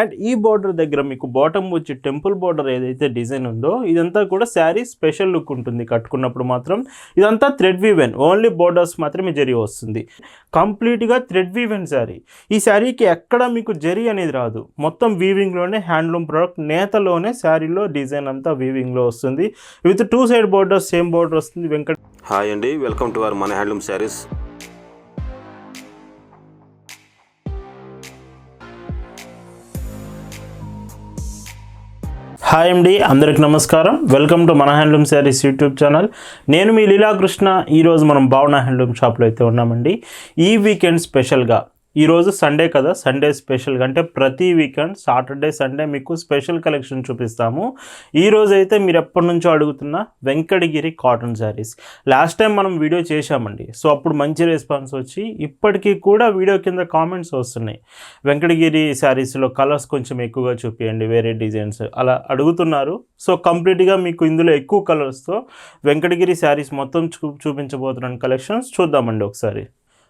And ఈ border దగ్గర మీకు బాటమ్ వచ్చి టెంపుల్ బార్డర్ ఏదైతే డిజైన్ ఉందో ఇదంతా కూడా శారీ స్పెషల్ లుక్ ఉంటుంది కట్టుకున్నప్పుడు మాత్రం. ఇదంతా థ్రెడ్ వీవెన్ ఓన్లీ బార్డర్స్ మాత్రమే జరి వస్తుంది. కంప్లీట్గా థ్రెడ్ వీవెన్ శారీ. ఈ శారీకి ఎక్కడ మీకు జరి అనేది రాదు. మొత్తం వీవింగ్లోనే హ్యాండ్లూమ్ ప్రోడక్ట్ నేతలోనే శారీలో డిజైన్ అంతా వీవింగ్లో వస్తుంది. With two side borders same border వస్తుంది. వెంకట హాయ్ అండి వెల్కమ్ టు అవర్ మన హ్యాండ్లూమ్ శారీస్. హాయ్ అండి అందరికి నమస్కారం. వెల్కమ్ టు మన హ్యాండ్లూమ్ శారీస్ యూట్యూబ్ ఛానల్. నేను మీ లీలాకృష్ణ ఈరోజు మనం భావన హ్యాండ్లూమ్ షాప్లో అయితే ఉన్నామండి. ఈ వీకెండ్ స్పెషల్గా ఈరోజు సండే కదా సండే స్పెషల్ అంటే ప్రతి వీకెండ్ సాటర్డే సండే మీకు స్పెషల్ కలెక్షన్ చూపిస్తాము. ఈరోజు అయితే మీరు ఎప్పటి నుంచో అడుగుతున్న Venkatagiri cotton saris last time మనం వీడియో చేశామండి. సో అప్పుడు మంచి రెస్పాన్స్ వచ్చి ఇప్పటికీ కూడా వీడియో కింద కామెంట్స్ వస్తున్నాయి. వెంకటగిరి శారీస్లో కలర్స్ కొంచెం ఎక్కువగా చూపించండి వేరే డిజైన్స్ అలా అడుగుతున్నారు. సో కంప్లీట్గా మీకు ఇందులో ఎక్కువ కలర్స్తో వెంకటగిరి శారీస్ మొత్తం చూ చూపించబోతున్నాను కలెక్షన్స్ చూద్దామండి ఒకసారి.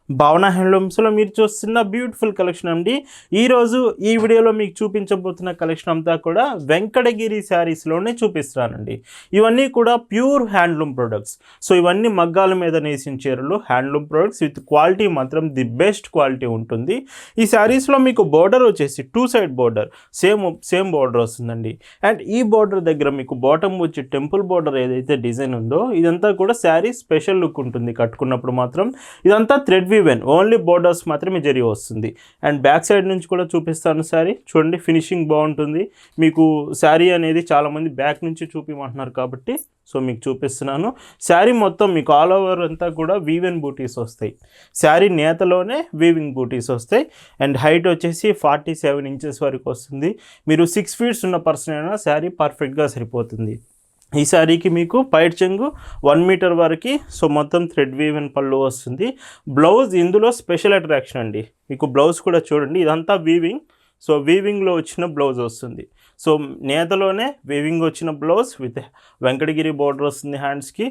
భావన హ్యాండ్లూమ్స్లో మీరు చూస్తున్న బ్యూటిఫుల్ కలెక్షన్ అండి. ఈరోజు ఈ వీడియోలో మీకు చూపించబోతున్న కలెక్షన్ అంతా కూడా వెంకటగిరి శారీస్లోనే చూపిస్తానండి. ఇవన్నీ కూడా ప్యూర్ హ్యాండ్లూమ్ ప్రొడక్ట్స్. సో ఇవన్నీ మగ్గాల మీద నేసిన చీరలు హ్యాండ్లూమ్ ప్రొడక్ట్స్. విత్ క్వాలిటీ మాత్రం ది బెస్ట్ క్వాలిటీ ఉంటుంది. ఈ శారీస్లో మీకు బోర్డర్ వచ్చేసి two side border. Same same border వస్తుందండి. అండ్ ఈ బోర్డర్ దగ్గర మీకు బాటమ్ వచ్చి టెంపుల్ బోర్డర్ ఏదైతే డిజైన్ ఉందో ఇదంతా కూడా శారీ స్పెషల్ లుక్ ఉంటుంది కట్టుకున్నప్పుడు మాత్రం. ఇదంతా థ్రెడ్ వీవెన్ ఓన్లీ బోర్డర్స్ మాత్రమే జరిగి వస్తుంది. అండ్ బ్యాక్ సైడ్ నుంచి కూడా చూపిస్తాను శారీ. చూడండి ఫినిషింగ్ బాగుంటుంది. మీకు శారీ అనేది చాలామంది బ్యాక్ నుంచి చూపిమంటున్నారు కాబట్టి సో మీకు చూపిస్తున్నాను. శారీ మొత్తం మీకు ఆల్ ఓవర్ అంతా కూడా వీవెన్ బూటీస్ వస్తాయి. శారీ నేతలోనే వీవింగ్ బూటీస్ వస్తాయి. అండ్ హైట్ వచ్చేసి ఫార్టీ సెవెన్ ఇంచెస్ వరకు వస్తుంది. మీరు సిక్స్ ఫీట్స్ ఉన్న పర్సన్ అయినా శారీ పర్ఫెక్ట్గా సరిపోతుంది. ఈ శారీకి మీకు పైట్ చెంగు వన్ మీటర్ వరకు సో మొత్తం థ్రెడ్ వీవెన్ పళ్ళు వస్తుంది. బ్లౌజ్ ఇందులో స్పెషల్ అట్రాక్షన్ అండి. మీకు బ్లౌజ్ కూడా చూడండి ఇదంతా వీవింగ్ సో వీవింగ్లో వచ్చిన బ్లౌజ్ వస్తుంది. సో నేతలోనే వేవింగ్ వచ్చిన బ్లౌజ్ విత్ వెంకటగిరి బోర్డర్ వస్తుంది హ్యాండ్స్కి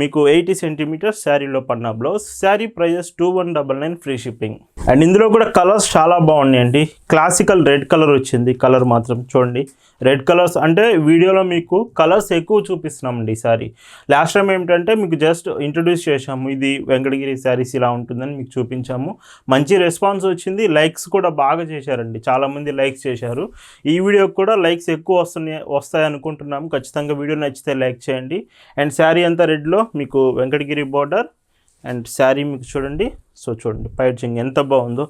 మీకు ఎయిటీ సెంటీమీటర్స్ శారీలో పడిన blouse sari prices two one double nine free shipping and ఇందులో కూడా కలర్స్ చాలా బాగున్నాయండి క్లాసికల్ రెడ్ కలర్ వచ్చింది. కలర్ మాత్రం చూడండి. రెడ్ కలర్స్ అంటే వీడియోలో మీకు కలర్స్ ఎక్కువ చూపిస్తున్నామండి ఈ సారీ లాస్ట్ టైం ఏమిటంటే మీకు జస్ట్ ఇంట్రడ్యూస్ చేశాము. ఇది వెంకటగిరి శారీస్ ఇలా ఉంటుందని మీకు చూపించాము. మంచి రెస్పాన్స్ వచ్చింది. లైక్స్ కూడా బాగా చేశారండి. చాలామంది లైక్స్ చేశారు. ఈ వీడియోకి కూడా లైక్ లైక్స్ ఎక్కువ వస్తున్నాయి వస్తాయి అనుకుంటున్నాము ఖచ్చితంగా వీడియో నచ్చితే లైక్ చేయండి. అండ్ శారీ అంతా రెడ్లో మీకు వెంకటగిరి బార్డర్ అండ్ శారీ మీకు చూడండి. సో చూడండి పైచింగ్ ఎంత బాగుందో.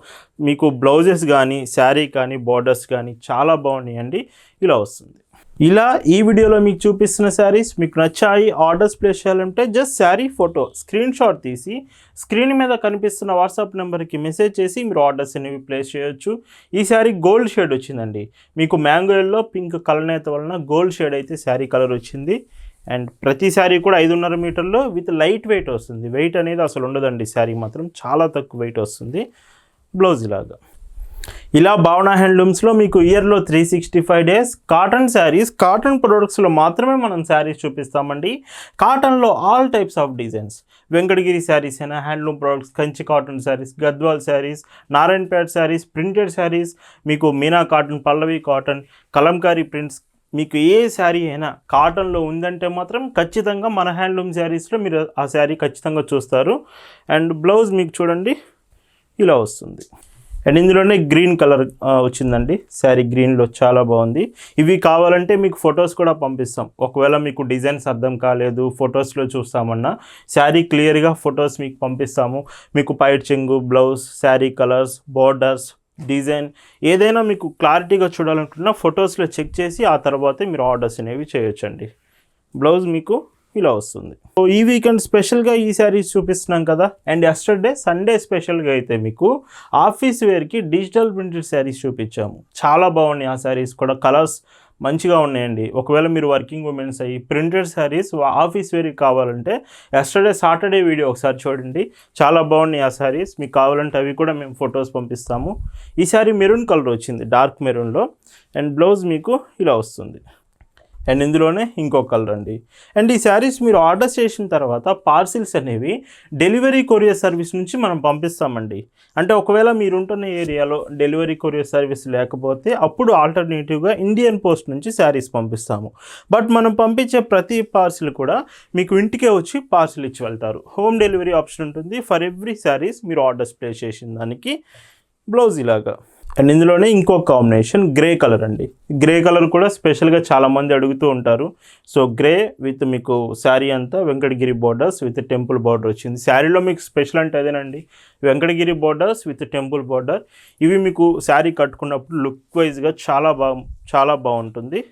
మీకు బ్లౌజెస్ కానీ శారీ కానీ బార్డర్స్ కానీ చాలా బాగున్నాయండి. ఇలా వస్తుంది. ఇలా ఈ వీడియోలో మీకు చూపిస్తున్న శారీస్ మీకు నచ్చాయి ఆర్డర్స్ ప్లేస్ చేయాలంటే just sari photo screen shot తీసి స్క్రీన్ మీద కనిపిస్తున్న వాట్సాప్ నెంబర్కి మెసేజ్ చేసి మీరు ఆర్డర్స్ అనేవి ప్లేస్ చేయొచ్చు. ఈ శారీ గోల్డ్ షేడ్ వచ్చిందండి. మీకు మ్యాంగోల్లో పింక్ కలనేత వలన గోల్డ్ షేడ్ అయితే శారీ కలర్ వచ్చింది. అండ్ ప్రతి శారీ కూడా ఐదున్నర మీటర్లో విత్ లైట్ వెయిట్ వస్తుంది. వెయిట్ అనేది అసలు ఉండదండి. శారీ మాత్రం చాలా తక్కువ వెయిట్ వస్తుంది. బ్లౌజ్ ఇలాగా ఇలా భావన హ్యాండ్లూమ్స్లో మీకు ఇయర్లో three sixty five days cotton saris cotton ప్రొడక్ట్స్లో మాత్రమే మనం శారీస్ చూపిస్తామండి. కాటన్లో all types of designs Venkatagiri saris అయినా handloom products Kanchi cotton saris Gadwal saris Narayanpet saris printed saris మీకు Meena cotton Pallavi cotton Kalamkari prints మీకు ఏ శారీ అయినా కాటన్లో ఉందంటే మాత్రం ఖచ్చితంగా మన హ్యాండ్లూమ్ శారీస్లో మీరు ఆ శారీ ఖచ్చితంగా చూస్తారు. అండ్ బ్లౌజ్ మీకు చూడండి ఇలా వస్తుంది. అండ్ ఇందులోనే గ్రీన్ కలర్ వచ్చిందండి. శారీ గ్రీన్లో చాలా బాగుంది. ఇవి కావాలంటే మీకు ఫొటోస్ కూడా పంపిస్తాం. ఒకవేళ మీకు డిజైన్స్ అర్థం కాలేదు ఫొటోస్లో చూస్తామన్నా శారీ క్లియర్గా ఫొటోస్ మీకు పంపిస్తాము. మీకు పైట్ చెంగు blouse sari colours borders design ఏదైనా మీకు క్లారిటీగా చూడాలనుకున్నా ఫొటోస్లో చెక్ చేసి ఆ తర్వాతే మీరు ఆర్డర్స్ అనేవి చేయొచ్చండి. బ్లౌజ్ మీకు ఇలా వస్తుంది. సో ఈ వీకెండ్ స్పెషల్గా ఈ శారీస్ చూపిస్తున్నాం కదా. అండ్ ఎస్టర్డే సండే స్పెషల్గా అయితే మీకు ఆఫీస్ వేర్కి డిజిటల్ ప్రింటెడ్ శారీస్ చూపించాము. చాలా బాగున్నాయి ఆ శారీస్ కూడా. కలర్స్ మంచిగా ఉన్నాయండి. ఒకవేళ మీరు వర్కింగ్ ఉమెన్స్ అయ్యి ప్రింటెడ్ శారీస్ ఆఫీస్ వేర్ కావాలంటే ఎస్టర్డే సాటర్డే వీడియో ఒకసారి చూడండి. చాలా బాగున్నాయి ఆ శారీస్ మీకు కావాలంటే అవి కూడా మేము ఫొటోస్ పంపిస్తాము. ఈ శారీ మెరూన్ కలర్ వచ్చింది డార్క్ మెరూన్లో అండ్ బ్లౌజ్ మీకు ఇలా వస్తుంది. అండ్ ఇందులోనే ఇంకో కలర్ అండి. అండ్ ఈ శారీస్ మీరు ఆర్డర్ చేసిన తర్వాత పార్సిల్స్ అనేవి డెలివరీ కొరియర్ సర్వీస్ నుంచి మనం పంపిస్తామండి. అంటే ఒకవేళ మీరుంటున్న ఏరియాలో డెలివరీ కొరియర్ సర్వీస్ లేకపోతే అప్పుడు ఆల్టర్నేటివ్గా ఇండియన్ పోస్ట్ నుంచి శారీస్ పంపిస్తాము. బట్ మనం పంపించే ప్రతి పార్సిల్ కూడా మీకు ఇంటికే వచ్చి పార్సిల్ ఇచ్చి వెళ్తారు. హోమ్ డెలివరీ ఆప్షన్ ఉంటుంది. ఫర్ ఎవ్రీ శారీస్ మీరు ఆర్డర్స్ ప్లేస్ చేసిన దానికి బ్లౌజ్ ఇలాగా. అండ్ ఇందులోనే ఇంకో కాంబినేషన్ గ్రే కలర్ అండి. గ్రే కలర్ కూడా స్పెషల్గా చాలామంది అడుగుతూ ఉంటారు. సో గ్రే విత్ మీకు శారీ అంతా Venkatagiri borders with temple border వచ్చింది. శారీలో మీకు స్పెషల్ అంటే అదేనండి. Venkatagiri borders with temple border ఇవి మీకు శారీ కట్టుకున్నప్పుడు లుక్ వైజ్గా చాలా బాగా చాలా బాగుంటుంది.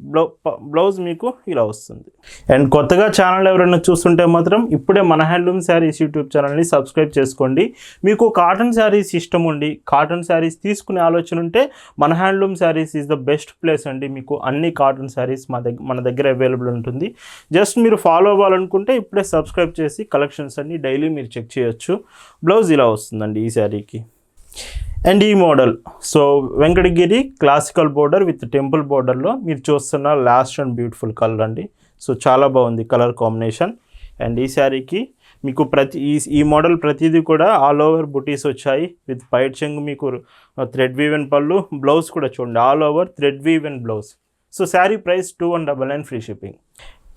బ్లౌ ప- బ్లౌజ్ మీకు ఇలా వస్తుంది. అండ్ కొత్తగా ఛానల్ ఎవరైనా చూస్తుంటే మాత్రం ఇప్పుడే మన హ్యాండ్లూమ్ శారీస్ యూట్యూబ్ ఛానల్ని సబ్స్క్రైబ్ చేసుకోండి. మీకు కాటన్ శారీస్ ఇష్టం ఉండి కాటన్ శారీస్ తీసుకునే ఆలోచన ఉంటే మన handloom saris is the best place అండి. మీకు అన్ని కాటన్ శారీస్ మా దగ్గర మన దగ్గర అవైలబుల్ ఉంటుంది. జస్ట్ మీరు ఫాలో అవ్వాలనుకుంటే ఇప్పుడే సబ్స్క్రైబ్ చేసి కలెక్షన్స్ అన్ని డైలీ మీరు చెక్ చేయొచ్చు. బ్లౌజ్ ఇలా వస్తుందండి ఈ శారీకి. అండ్ ఈ model so Venkatagiri classical border with temple బోర్డర్లో మీరు చూస్తున్న లాస్ట్ అండ్ బ్యూటిఫుల్ కలర్ అండి. సో చాలా బాగుంది కలర్ కాంబినేషన్ అండ్ ఈ శారీకి మీకు ప్రతి ఈ ఈ మోడల్ ప్రతిదీ కూడా ఆల్ ఓవర్ బుటీస్ వచ్చాయి. విత్ పైట్ చెంగు మీకు uh, థ్రెడ్ వీవెన్ పళ్ళు బ్లౌజ్ కూడా చూడండి. All over thread woven blouse so sari price two one double nine free shipping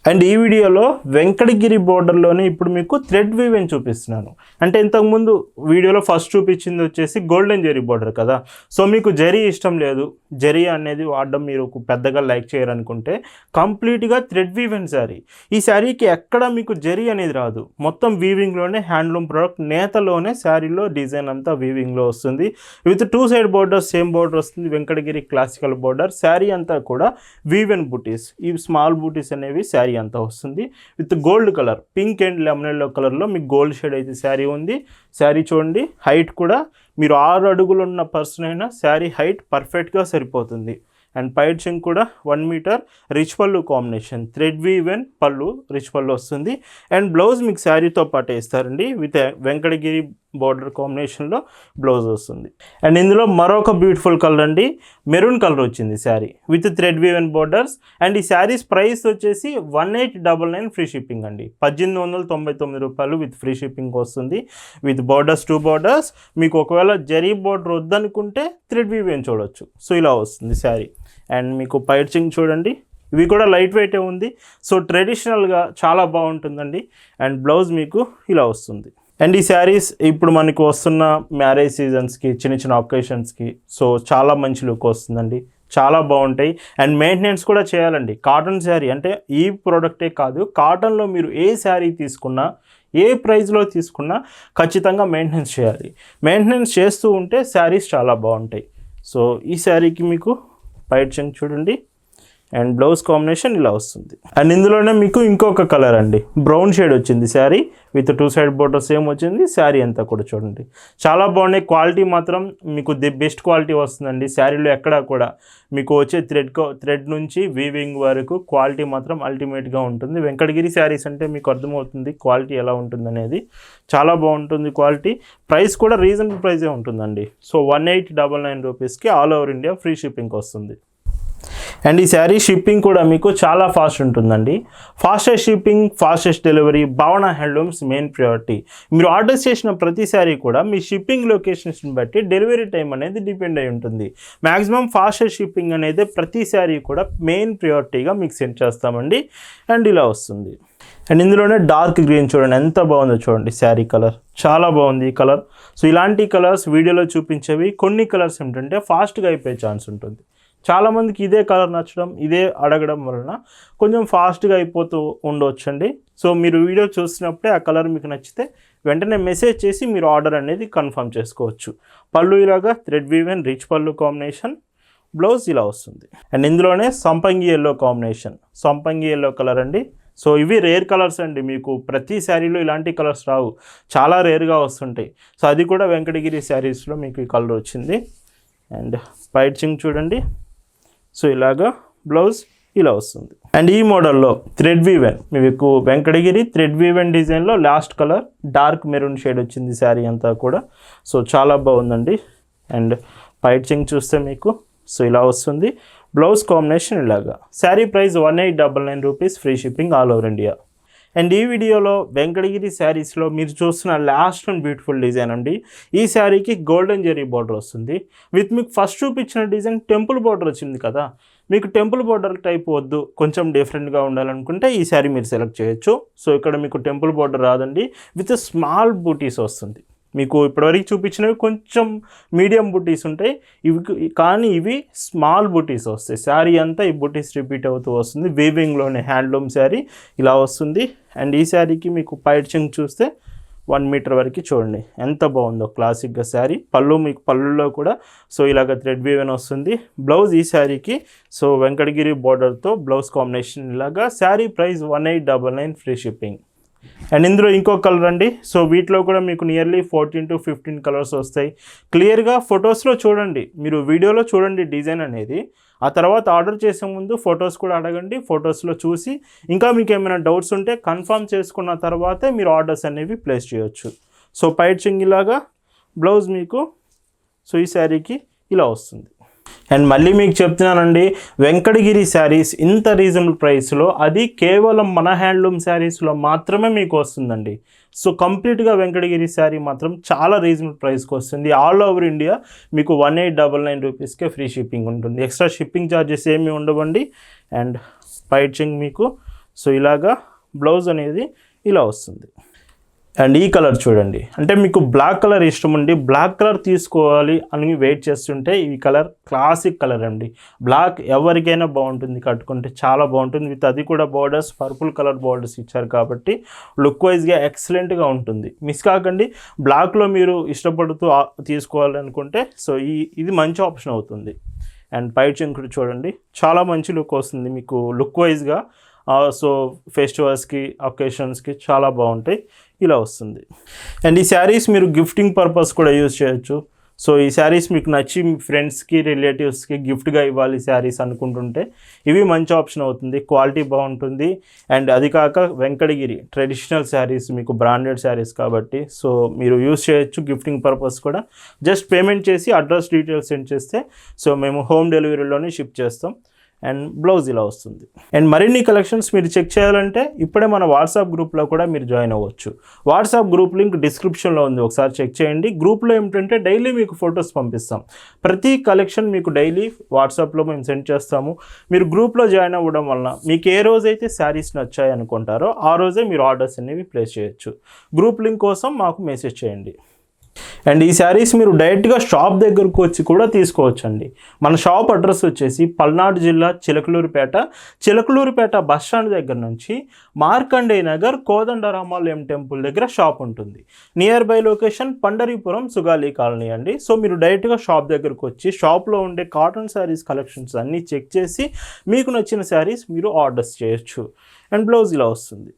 and ఈ వీడియోలో వెంకటగిరి బోర్డర్లోనే ఇప్పుడు మీకు థ్రెడ్ వీవెన్ చూపిస్తున్నాను. అంటే ఇంతకుముందు వీడియోలో ఫస్ట్ చూపించింది వచ్చేసి గోల్డెన్ జెరీ బోర్డర్ కదా. సో మీకు జెరీ ఇష్టం లేదు. జెరీ అనేది వాడడం మీరు పెద్దగా లైక్ చేయరనుకుంటే కంప్లీట్గా థ్రెడ్ వీవెన్ శారీ ఈ శారీకి ఎక్కడ మీకు జెరీ అనేది రాదు. మొత్తం వీవింగ్లోనే హ్యాండ్లూమ్ ప్రోడక్ట్ నేతలోనే శారీలో డిజైన్ అంతా వీవింగ్లో వస్తుంది. With two side border same border వస్తుంది. వెంకటగిరి క్లాసికల్ బోర్డర్ శారీ అంతా కూడా వీవెన్ బూటీస్ ఈ స్మాల్ బూటీస్ అనేవి శారీ అంతా వస్తుంది? With gold colour. Pink and lemon yellow కలర్లో మీకు గోల్డ్ షేడ్ అయితే శారీ ఉంది. శారీ చూడండి హైట్ కూడా మీరు ఆరు అడుగులు ఉన్న పర్సన్ అయినా శారీ హైట్ పర్ఫెక్ట్గా సరిపోతుంది. అండ్ పైట్ చెంగ్ కూడా వన్ మీటర్. రిచ్ పళ్ళు కాంబినేషన్. థ్రెడ్ వీవెన్ పళ్ళు రిచ్ పళ్ళు వస్తుంది. అండ్ బ్లౌజ్ మీకు శారీతో పాటు వేస్తారండి. విత్ వెంకటగిరి బార్డర్ కాంబినేషన్లో బ్లౌజ్ వస్తుంది. అండ్ ఇందులో మరొక బ్యూటిఫుల్ కలర్ అండి మెరూన్ కలర్ వచ్చింది sari with thread woven borders. And ఈ శారీస్ ప్రైస్ వచ్చేసి one eight double nine free shipping అండి. పద్దెనిమిది వందల తొంభై తొమ్మిది రూపాయలు విత్ ఫ్రీ షిప్పింగ్ వస్తుంది. With borders two borders. మీకు ఒకవేళ జరీ బోర్డర్ వద్దనుకుంటే థ్రెడ్ వీవెన్ చూడొచ్చు. సో ఇలా వస్తుంది శారీ. అండ్ మీకు పైర్చింగ్ చూడండి ఇవి కూడా లైట్ వెయిటే ఉంది. సో ట్రెడిషనల్గా చాలా బాగుంటుందండి. అండ్ బ్లౌజ్ మీకు ఇలా వస్తుంది. అండ్ ఈ శారీస్ ఇప్పుడు మనకు వస్తున్న మ్యారేజ్ సీజన్స్కి చిన్న చిన్న ఒకేషన్స్కి సో చాలా మంచి లుక్ వస్తుందండి. చాలా బాగుంటాయి. అండ్ మెయింటెనెన్స్ కూడా చేయాలండి. కాటన్ శారీ అంటే ఈ ప్రోడక్టే కాదు కాటన్లో మీరు ఏ శారీ తీసుకున్నా ఏ ప్రైస్లో తీసుకున్నా ఖచ్చితంగా మెయింటెనెన్స్ చేయాలి. మెయింటెనెన్స్ చేస్తూ ఉంటే శారీస్ చాలా బాగుంటాయి. సో ఈ శారీకి మీకు పైట్ చెంగ్ చూడండి. అండ్ బ్లౌజ్ కాంబినేషన్ ఇలా వస్తుంది. అండ్ ఇందులోనే మీకు ఇంకొక కలర్ అండి. బ్రౌన్ షేడ్ వచ్చింది sari with two side border same వచ్చింది. శారీ అంతా కూడా చూడండి. చాలా బాగున్నాయి. క్వాలిటీ మాత్రం మీకు ది బెస్ట్ క్వాలిటీ వస్తుందండి. శారీలో ఎక్కడా కూడా మీకు వచ్చే థ్రెడ్ థ్రెడ్ నుంచి వీవింగ్ వరకు క్వాలిటీ మాత్రం అల్టిమేట్గా ఉంటుంది. వెంకటగిరి శారీస్ అంటే మీకు అర్థమవుతుంది క్వాలిటీ ఎలా ఉంటుంది అనేది చాలా బాగుంటుంది క్వాలిటీ. ప్రైస్ కూడా రీజనబుల్ ప్రైజే ఉంటుందండి. So one eight double nine రూపీస్కి all over India free shipping వస్తుంది. అండ్ ఈ శారీ షిప్పింగ్ కూడా మీకు చాలా ఫాస్ట్ ఉంటుందండి. Fastest shipping fastest delivery Bhavana handlooms main priority మీరు ఆర్డర్ చేసిన ప్రతి శారీ కూడా మీ షిప్పింగ్ లొకేషన్స్ని బట్టి డెలివరీ టైం అనేది డిపెండ్ అయి ఉంటుంది. మ్యాక్సిమం ఫాస్టెస్ట్ షిప్పింగ్ అనేది ప్రతి శారీ కూడా మెయిన్ ప్రియారిటీగా మీకు సెండ్ చేస్తామండి. అండ్ ఇలా వస్తుంది. అండ్ ఇందులోనే డార్క్ గ్రీన్ చూడండి ఎంత బాగుందో చూడండి శారీ కలర్ చాలా బాగుంది ఈ కలర్ సో ఇలాంటి కలర్స్ వీడియోలో చూపించేవి కొన్ని కలర్స్ ఏంటంటే ఫాస్ట్గా అయిపోయే ఛాన్స్ ఉంటుంది. చాలామందికి ఇదే కలర్ నచ్చడం ఇదే అడగడం వలన కొంచెం ఫాస్ట్గా అయిపోతూ ఉండవచ్చండి సో మీరు వీడియో చూసినప్పుడే ఆ కలర్ మీకు నచ్చితే వెంటనే మెసేజ్ చేసి మీరు ఆర్డర్ అనేది కన్ఫర్మ్ చేసుకోవచ్చు. పళ్ళు ఇలాగా థ్రెడ్ వీవెన్ రిచ్ పళ్ళు కాంబినేషన్ బ్లౌజ్ ఇలా వస్తుంది. అండ్ ఇందులోనే సంపంగి ఎల్లో కాంబినేషన్ సంపంగి ఎల్లో కలర్ అండి. సో ఇవి రేర్ కలర్స్ అండి. మీకు ప్రతి శారీలో ఇలాంటి కలర్స్ రావు. చాలా రేర్గా వస్తుంటాయి. సో అది కూడా వెంకటగిరి శారీస్లో మీకు ఈ కలర్ వచ్చింది. అండ్ పైచింగ్ చూడండి. సో ఇలాగా బ్లౌజ్ ఇలా వస్తుంది. అండ్ ఈ మోడల్లో థ్రెడ్ వీవెన్ మీకు వెంకటగిరి థ్రెడ్ వీవెన్ డిజైన్లో last colour dark maroon shade వచ్చింది శారీ అంతా కూడా. సో చాలా బాగుందండి. అండ్ పైచింగ్ చూస్తే మీకు సో ఇలా వస్తుంది. బ్లౌజ్ కాంబినేషన్ ఇలాగా. Sari price one eight double nine rupees free shipping all over India and ఈ వీడియోలో వెంకటగిరి శారీస్లో మీరు చూస్తున్న లాస్ట్ అండ్ బ్యూటిఫుల్ డిజైన్ అండి. ఈ శారీకి గోల్డెన్ జెరీ బార్డర్ వస్తుంది. విత్ మీకు ఫస్ట్ చూపించిన డిజైన్ టెంపుల్ బార్డర్ వచ్చింది కదా. మీకు టెంపుల్ బార్డర్ టైప్ వద్దు కొంచెం డిఫరెంట్గా ఉండాలనుకుంటే ఈ శారీ మీరు సెలెక్ట్ చేయొచ్చు. సో ఇక్కడ మీకు టెంపుల్ బార్డర్ రాదండి. విత్ స్మాల్ బూటీస్ వస్తుంది. మీకు ఇప్పటివరకు చూపించినవి కొంచెం మీడియం బుటీస్ ఉంటాయి. ఇవి కానీ ఇవి స్మాల్ బుటీస్ వస్తాయి. శారీ అంతా ఈ బుటీస్ రిపీట్ అవుతూ వస్తుంది. వీవింగ్లోనే హ్యాండ్లూమ్ శారీ ఇలా వస్తుంది. అండ్ ఈ శారీకి మీకు పైడ్చింగ్ చూస్తే వన్ మీటర్ వరకు చూడండి. ఎంత బాగుందో క్లాసిక్గా శారీ. పళ్ళు మీకు పళ్ళుల్లో కూడా సో ఇలాగ థ్రెడ్ వీవెన్ వస్తుంది. బ్లౌజ్ ఈ శారీకి సో వెంకటగిరి బార్డర్తో బ్లౌజ్ కాంబినేషన్ ఇలాగా sari price one eight double nine free shipping. And ఇందులో ఇంకో కలర్ అండి. సో వీటిలో కూడా మీకు nearly fourteen to fifteen colours వస్తాయి. క్లియర్గా ఫొటోస్లో చూడండి. మీరు వీడియోలో చూడండి డిజైన్ అనేది. ఆ తర్వాత ఆర్డర్ చేసే ముందు ఫొటోస్ కూడా అడగండి. ఫొటోస్లో చూసి ఇంకా మీకు ఏమైనా డౌట్స్ ఉంటే కన్ఫర్మ్ చేసుకున్న తర్వాతే మీరు ఆర్డర్స్ అనేవి ప్లేస్ చేయొచ్చు. సో పైట్ చింగిలాగా బ్లౌజ్ మీకు సో ఈ శారీకి ఇలా వస్తుంది. అండ్ మళ్ళీ మీకు చెప్తున్నానండి వెంకటగిరి శారీస్ ఇంత రీజనబుల్ ప్రైస్లో అది కేవలం మన హ్యాండ్లూమ్ శారీస్లో మాత్రమే మీకు వస్తుందండి. సో కంప్లీట్గా వెంకటగిరి శారీ మాత్రం చాలా రీజనబుల్ ప్రైస్కి వస్తుంది. ఆల్ ఓవర్ ఇండియా మీకు వన్ ఎయిట్ డబల్ నైన్ రూపీస్కే ఫ్రీ షిప్పింగ్ ఉంటుంది. ఎక్స్ట్రా షిప్పింగ్ ఛార్జెస్ ఏమీ ఉండవండి. అండ్ పైచింగ్ మీకు. సో ఇలాగా బ్లౌజ్ అనేది ఇలా వస్తుంది. అండ్ ఈ కలర్ చూడండి. అంటే మీకు బ్లాక్ కలర్ ఇష్టం ఉండి బ్లాక్ కలర్ తీసుకోవాలి అని వెయిట్ చేస్తుంటే ఈ కలర్ క్లాసిక్ కలర్ అండి. బ్లాక్ ఎవరికైనా బాగుంటుంది కట్టుకుంటే చాలా బాగుంటుంది. విత్ అది కూడా బార్డర్స్ పర్పుల్ కలర్ బార్డర్స్ ఇచ్చారు కాబట్టి లుక్ వైజ్గా ఎక్సలెంట్గా ఉంటుంది. మిస్ కాకండి బ్లాక్లో మీరు ఇష్టపడుతూ తీసుకోవాలనుకుంటే సో ఈ ఇది మంచి ఆప్షన్ అవుతుంది. అండ్ పై చెంకుడు చూడండి చాలా మంచి లుక్ వస్తుంది మీకు లుక్ వైజ్గా సో ఫెస్టివల్స్కి అకేషన్స్కి చాలా బాగుంటాయి. ఇలా వస్తుంది. అండ్ ఈ శారీస్ మీరు గిఫ్టింగ్ పర్పస్ కూడా యూజ్ చేయొచ్చు. సో ఈ శారీస్ మీకు నచ్చి మీ ఫ్రెండ్స్కి రిలేటివ్స్కి గిఫ్ట్గా ఇవ్వాలి శారీస్ అనుకుంటుంటే ఇవి మంచి ఆప్షన్ అవుతుంది. క్వాలిటీ బాగుంటుంది. అండ్ అది కాక వెంకటగిరి ట్రెడిషనల్ శారీస్ మీకు బ్రాండెడ్ శారీస్ కాబట్టి సో మీరు యూస్ చేయొచ్చు గిఫ్టింగ్ పర్పస్ కూడా. జస్ట్ పేమెంట్ చేసి అడ్రస్ డీటెయిల్స్ సెండ్ చేస్తే సో మేము హోమ్ డెలివరీలోనే షిప్ చేస్తాం. అండ్ బ్లౌజ్ ఇలా వస్తుంది. అండ్ మరిన్ని కలెక్షన్స్ మీరు చెక్ చేయాలంటే ఇప్పుడే మన వాట్సాప్ గ్రూప్లో కూడా మీరు జాయిన్ అవ్వచ్చు. వాట్సాప్ గ్రూప్ లింక్ డిస్క్రిప్షన్లో ఉంది. ఒకసారి చెక్ చేయండి. గ్రూప్లో ఏమిటంటే డైలీ మీకు ఫొటోస్ పంపిస్తాం. ప్రతి కలెక్షన్ మీకు డైలీ వాట్సాప్లో మేము సెండ్ చేస్తాము. మీరు గ్రూప్లో జాయిన్ అవ్వడం వలన మీకు ఏ రోజైతే శారీస్ నచ్చాయి అనుకుంటారో ఆ రోజే మీరు ఆర్డర్స్ అనేవి ప్లేస్ చేయొచ్చు. గ్రూప్ లింక్ కోసం మాకు మెసేజ్ చేయండి. అండ్ ఈ శారీస్ మీరు డైరెక్ట్గా షాప్ దగ్గరకు వచ్చి కూడా తీసుకోవచ్చండి. మన షాప్ అడ్రస్ వచ్చేసి పల్నాడు జిల్లా చిలకలూరుపేట. చిలకలూరుపేట బస్ స్టాండ్ దగ్గర నుంచి మార్కండే నగర్ కోదండరామాలయం టెంపుల్ దగ్గర షాప్ ఉంటుంది. Near by location Pandaripuram Sugali colony అండి. సో మీరు డైరెక్ట్గా షాప్ దగ్గరకు వచ్చి షాప్లో ఉండే కాటన్ శారీస్ కలెక్షన్స్ అన్నీ చెక్ చేసి మీకు నచ్చిన శారీస్ మీరు ఆర్డర్స్ చేయొచ్చు. అండ్ బ్లౌజ్ ఇలా వస్తుంది.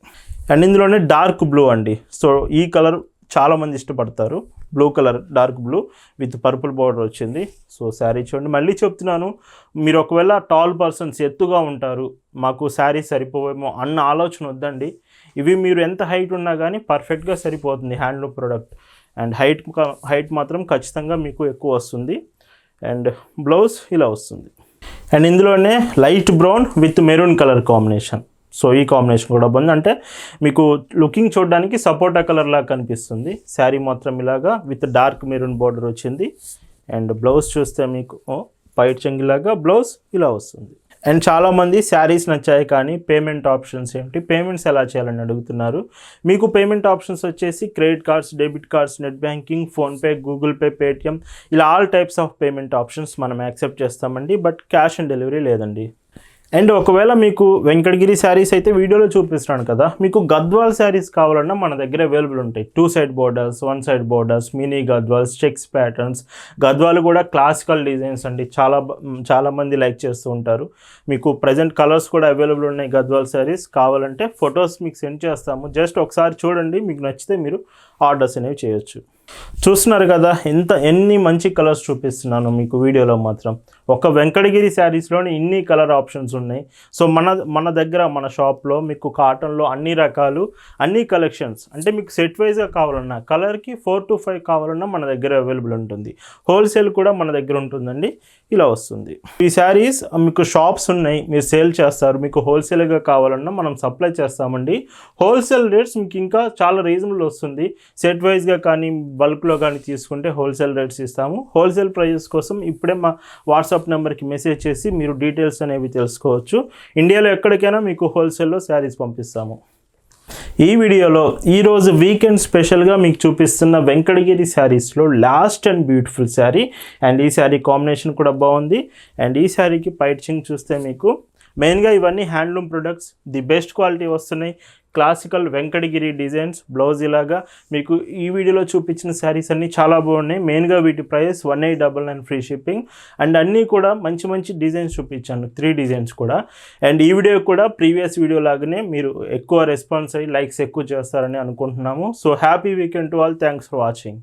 అండ్ ఇందులోనే డార్క్ బ్లూ అండి. సో ఈ కలర్ చాలామంది ఇష్టపడతారు. Blue colour dark blue with purple border వచ్చింది. సో శారీ చూడండి. మళ్ళీ చెప్తున్నాను మీరు ఒకవేళ టాల్ పర్సన్స్ ఎత్తుగా ఉంటారు మాకు శారీ సరిపోవేమో అన్న ఆలోచన వద్దండి. ఇవి మీరు ఎంత హైట్ ఉన్నా కానీ పర్ఫెక్ట్గా సరిపోతుంది handloom product and height height మాత్రం ఖచ్చితంగా మీకు ఎక్కువ వస్తుంది. అండ్ బ్లౌజ్ ఇలా వస్తుంది. అండ్ ఇందులోనే light brown with maroon colour combination so ఈ కాంబినేషన్ కూడా బాగుంది అంటే మీకు లుకింగ్ చూడడానికి సపోటా కలర్ లాగా కనిపిస్తుంది. శారీ మాత్రం ఇలాగా విత్ డార్క్ మెరూన్ బార్డర్ వచ్చింది. అండ్ బ్లౌజ్ చూస్తే మీకు పైట్ చెంగిలాగా బ్లౌజ్ ఇలా వస్తుంది. అండ్ చాలామంది శారీస్ నచ్చాయి కానీ పేమెంట్ ఆప్షన్స్ ఏంటి? పేమెంట్స్ ఎలా చేయాలని అడుగుతున్నారు. మీకు పేమెంట్ ఆప్షన్స్ వచ్చేసి credit cards debit cards net banking PhonePe Google Pay Paytm ఇలా all types of payment options మనం యాక్సెప్ట్ చేస్తామండి. బట్ క్యాష్ ఆన్ డెలివరీ లేదండి. అండ్ ఒకవేళ మీకు వెంకటగిరి శారీస్ అయితే వీడియోలో చూపిస్తాను కదా మీకు గద్వాల్ శారీస్ కావాలన్నా మన దగ్గర అవైలబుల్ ఉంటాయి. Two side borders one side borders mini Gadwals checks patterns Gadwal కూడా క్లాసికల్ డిజైన్స్ అండి. చాలా చాలామంది లైక్ చేస్తూ ఉంటారు. మీకు ప్రజెంట్ కలర్స్ కూడా అవైలబుల్ ఉన్నాయి గద్వాల్ శారీస్. కావాలంటే ఫొటోస్ మీకు సెండ్ చేస్తాము. జస్ట్ ఒకసారి చూడండి. మీకు నచ్చితే మీరు ఆర్డర్స్ అనేవి చేయొచ్చు. చూస్తున్నారు కదా ఎంత ఎన్ని మంచి కలర్స్ చూపిస్తున్నాను మీకు వీడియోలో మాత్రం. ఒక వెంకటగిరి శారీస్లోని ఇన్ని కలర్ ఆప్షన్స్ ఉన్నాయి. సో మన మన దగ్గర మన షాప్లో మీకు కాటన్లో అన్ని రకాలు అన్ని కలెక్షన్స్ అంటే మీకు సెట్ వైజ్గా కావాలన్నా కలర్కి ఫోర్ టు ఫైవ్ కావాలన్నా మన దగ్గర అవైలబుల్ ఉంటుంది. హోల్సేల్ కూడా మన దగ్గర ఉంటుందండి. ఇలా వస్తుంది. ఈ శారీస్ మీకు షాప్స్ ఉన్నాయి. మీరు సేల్ చేస్తారు. మీకు హోల్సేల్గా కావాలన్నా మనం సప్లై చేస్తామండి. హోల్సేల్ రేట్స్ మీకు ఇంకా చాలా రీజనబుల్ వస్తుంది. సెట్ వైజ్గా కానీ బల్క్లో కానీ తీసుకుంటే హోల్సేల్ రేట్స్ ఇస్తాము. హోల్సేల్ ప్రైజెస్ కోసం ఇప్పుడే మా వాట్సాప్ నెంబర్కి మెసేజ్ చేసి మీరు డీటెయిల్స్ అనేవి తెలుసుకోవచ్చు. ఇండియాలో ఎక్కడికైనా మీకు హోల్సేల్లో శారీస్ పంపిస్తాము. ఈ వీడియోలో ఈరోజు వీకెండ్ స్పెషల్గా మీకు చూపిస్తున్న వెంకటగిరి శారీస్లో last and beautiful sari. And ఈ శారీ కాంబినేషన్ కూడా బాగుంది. అండ్ ఈ శారీకి పైచింగ్ చూస్తే మీకు మెయిన్గా ఇవన్నీ handloom products. The best quality వస్తున్నాయి. క్లాసికల్ వెంకటగిరి డిజైన్స్ బ్లౌజ్ ఇలాగా మీకు ఈ వీడియోలో చూపించిన శారీస్ అన్నీ చాలా బాగున్నాయి. మెయిన్గా వీటి price one eight double nine free shipping and అన్నీ కూడా మంచి మంచి డిజైన్స్ చూపించాను. త్రీ డిజైన్స్ కూడా. అండ్ ఈ వీడియో కూడా ప్రీవియస్ వీడియో లాగానే మీరు ఎక్కువ రెస్పాన్స్ అయ్యి లైక్స్ ఎక్కువ చేస్తారని అనుకుంటున్నాము. So happy weekend to all thanks for watching